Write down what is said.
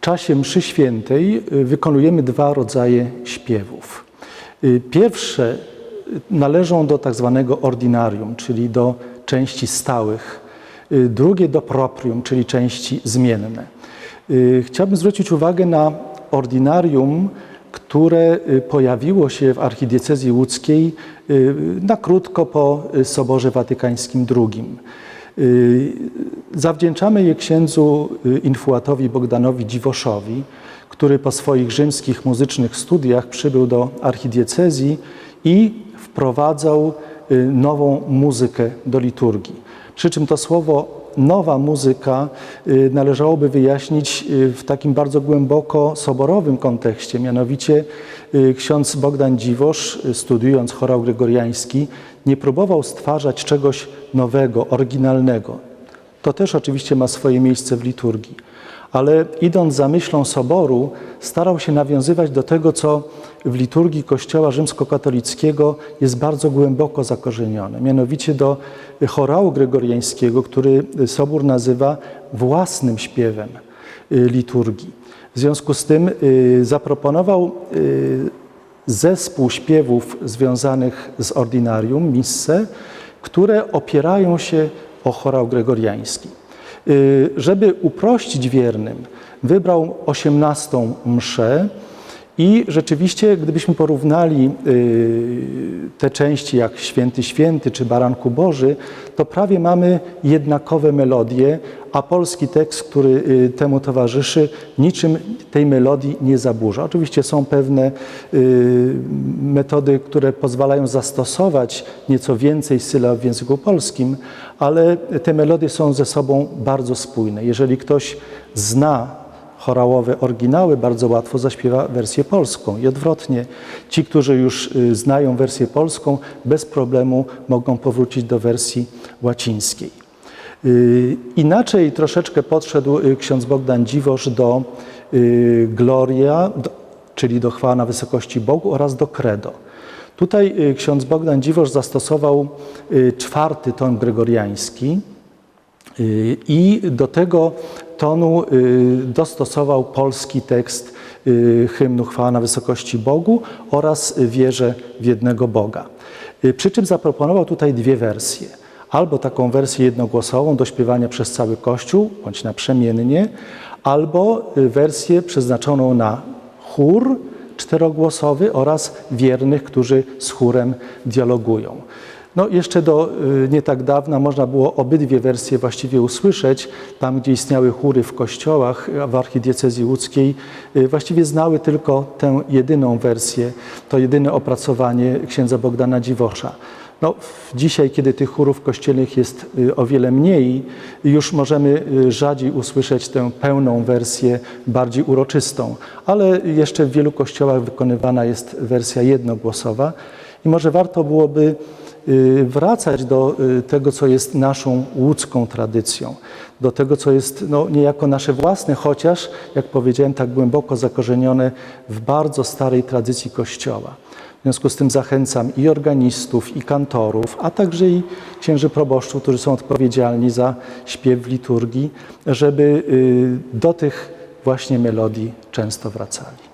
czasie mszy świętej y, wykonujemy dwa rodzaje śpiewów. Y, Pierwsze y, należą do tak zwanego ordinarium, czyli do części stałych. Drugie do proprium, czyli części zmienne. Chciałbym zwrócić uwagę na ordinarium, które pojawiło się w archidiecezji łódzkiej na krótko po Soborze Watykańskim II. Y, Zawdzięczamy je księdzu y, infuatowi Bogdanowi Dziwoszowi, który po swoich rzymskich muzycznych studiach przybył do archidiecezji i wprowadzał y, nową muzykę do liturgii. Przy czym to słowo nowa muzyka y, należałoby wyjaśnić y, w takim bardzo głęboko soborowym kontekście. Mianowicie y, ksiądz Bogdan Dziwosz, studiując chorał gregoriański, nie próbował stwarzać czegoś nowego, oryginalnego. To też oczywiście ma swoje miejsce w liturgii. Ale idąc za myślą soboru, starał się nawiązywać do tego, co w liturgii Kościoła rzymskokatolickiego jest bardzo głęboko zakorzenione, mianowicie do chorału gregoriańskiego, który sobór nazywa własnym śpiewem y, liturgii. W związku z tym y, zaproponował y, zespół śpiewów związanych z ordinarium, misse, które opierają się o chorał gregoriański. Y, Żeby uprościć wiernym, wybrał 18 mszę i rzeczywiście, gdybyśmy porównali y, te części jak Święty Święty czy Baranku Boży, to prawie mamy jednakowe melodie, a polski tekst, który y, temu towarzyszy, niczym tej melodii nie zaburza. Oczywiście są pewne y, metody, które pozwalają zastosować nieco więcej sylab w języku polskim, ale te melodie są ze sobą bardzo spójne. Jeżeli ktoś zna chorałowe oryginały, bardzo łatwo zaśpiewa wersję polską i odwrotnie. Ci, którzy już y, znają wersję polską, bez problemu mogą powrócić do wersji łacińskiej. Y, Inaczej troszeczkę podszedł y, ksiądz Bogdan Dziwosz do Gloria, czyli do chwała na wysokości Bogu oraz do Credo. Tutaj ksiądz Bogdan Dziwosz zastosował czwarty ton gregoriański i do tego tonu y, dostosował polski tekst y, hymnu Chwała na wysokości Bogu oraz wierzę w jednego Boga. Y, Przy czym zaproponował tutaj dwie wersje. Albo taką wersję jednogłosową do śpiewania przez cały Kościół, bądź naprzemiennie, albo wersję przeznaczoną na chór czterogłosowy oraz wiernych, którzy z chórem dialogują. No, jeszcze do y, nie tak dawna można było obydwie wersje właściwie usłyszeć. Tam, gdzie istniały chóry w kościołach w archidiecezji łódzkiej, y, właściwie znały tylko tę jedyną wersję, to jedyne opracowanie księdza Bogdana Dziwosza. No, dzisiaj, kiedy tych chórów kościelnych jest y, o wiele mniej, już możemy rzadziej usłyszeć tę pełną wersję, bardziej uroczystą, ale jeszcze w wielu kościołach wykonywana jest wersja jednogłosowa i może warto byłoby wracać do y, tego, co jest naszą łódzką tradycją, do tego, co jest no, niejako nasze własne, chociaż, jak powiedziałem, tak głęboko zakorzenione w bardzo starej tradycji Kościoła. W związku z tym zachęcam i organistów, i kantorów, a także i księży proboszczów, którzy są odpowiedzialni za śpiew w liturgii, żeby y, do tych właśnie melodii często wracali.